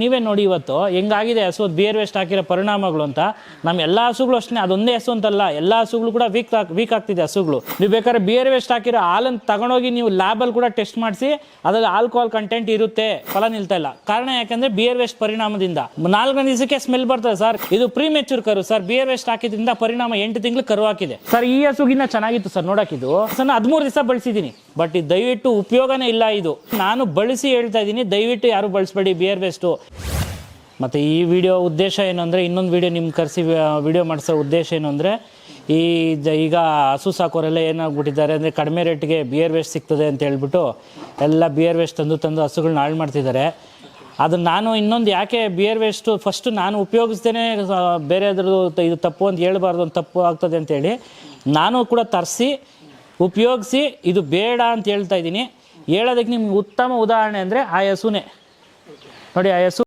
ನೀವೇ ನೋಡಿ ಇವತ್ತು ಹೆಂಗಾಗಿದೆ ಹಸು ಬಿಯರ್ ವೇಸ್ಟ್ ಹಾಕಿರೋ ಪರಿಣಾಮಗಳು ಅಂತ. ನಮ್ಮ ಎಲ್ಲ ಹಸುಗಳು ಅಷ್ಟೇ, ಅದೊಂದೇ ಹಸು ಅಂತಲ್ಲ, ಎಲ್ಲ ಹಸುಗಳು ಕೂಡ ವೀಕ್ ವೀಕ್ ಆಗ್ತಿದೆ ಹಸುಗಳು. ನೀವು ಬೇಕಾದ್ರೆ ಬಿಯರ್ ವೇಸ್ಟ್ ಹಾಕಿರೋ ಹಾಲನ್ನು ತಗೊಂಡೋಗಿ ನೀವು ಲ್ಯಾಬಲ್ಲಿ ಕೂಡ ಟೆಸ್ಟ್ ಮಾಡಿಸಿ, ಅದರಲ್ಲಿ ಆಲ್ಕೋಹಾಲ್ ಕಂಟೆಂಟ್ ಇರುತ್ತೆ, ಫಲ ನಿಲ್ತಾ ಇಲ್ಲ. ಕಾರಣ ಯಾಕಂದ್ರೆ ಬಿಯರ್ ವೇಸ್ಟ್ ಪರಿಣಾಮದಿಂದ. ನಾಲ್ಕನೇ ದಿವಸಕ್ಕೆ ಸ್ಮೆಲ್ ಬರ್ತದೆ ಸರ್ ಇದು ಪ್ರೀ ಮೆಚೂರ್ ಕರು ಸರ್ ಬಿಯರ್ ವೇಸ್ಟ್ ಹಾಕಿದ್ರಿಂದ ಪರಿಣಾಮ ಎಂಟು ತಿಂಗಳು ಕರು ಹಾಕಿದೆ. ಸರ್ ಈ ಹಸುಗಿನ್ನ ಚೆನ್ನಾಗಿತ್ತು ಸರ್ ನೋಡಕ್ಕಿದು ಸರ್ ಹದಿಮೂರು ದಿವಸ ಬಳಸಿದ್ದೀನಿ. ಬಟ್ ಇದು ದಯವಿಟ್ಟು ಉಪಯೋಗನೇ ಇಲ್ಲ ಇದು. ನಾನು ಬಳಸಿ ಹೇಳ್ತಾ ಇದ್ದೀನಿ, ದಯವಿಟ್ಟು ಯಾರು ಬಳಸಬೇಡಿ ಬಿಯರ್ ವೇಸ್ಟು ಮತ್ತು ಈ ವಿಡಿಯೋ ಉದ್ದೇಶ ಏನು ಅಂದರೆ, ಇನ್ನೊಂದು ವಿಡಿಯೋ ನಿಮ್ಗೆ ಕರೆಸಿ ವಿಡಿಯೋ ಮಾಡಿಸೋ ಉದ್ದೇಶ ಏನು ಅಂದರೆ, ಈ ಈಗ ಹಸು ಸಾಕೋರೆಲ್ಲ ಏನಾಗ್ಬಿಟ್ಟಿದ್ದಾರೆ ಅಂದರೆ, ಕಡಿಮೆ ರೇಟ್ಗೆ ಬಿಯರ್ ವೇಸ್ಟ್ ಸಿಗ್ತದೆ ಅಂತ ಹೇಳ್ಬಿಟ್ಟು, ಎಲ್ಲ ಬಿಯರ್ ವೇಸ್ಟ್ ತಂದು ತಂದು ಹಸುಗಳನ್ನ ಹಾಳು ಮಾಡ್ತಿದ್ದಾರೆ. ಅದು ನಾನು ಇನ್ನೊಂದು ಯಾಕೆ ಬಿಯರ್ ವೇಸ್ಟು ಫಸ್ಟು ನಾನು ಉಪಯೋಗಿಸ್ದೇ ಬೇರೆ ಅದರದ್ದು ಇದು ತಪ್ಪು ಅಂತ ಹೇಳ್ಬಾರ್ದು ಅಂತ ತಪ್ಪು ಆಗ್ತದೆ ಅಂತೇಳಿ ನಾನು ಕೂಡ ತರಿಸಿ ಉಪಯೋಗಿಸಿ ಇದು ಬೇಡ ಅಂತ ಹೇಳ್ತಾ ಇದ್ದೀನಿ. ಹೇಳೋದಕ್ಕೆ ನಿಮ್ಗೆ ಉತ್ತಮ ಉದಾಹರಣೆ ಅಂದರೆ ಆ ಹಸುನೇ ನೋಡಿ ಆ ಹಸು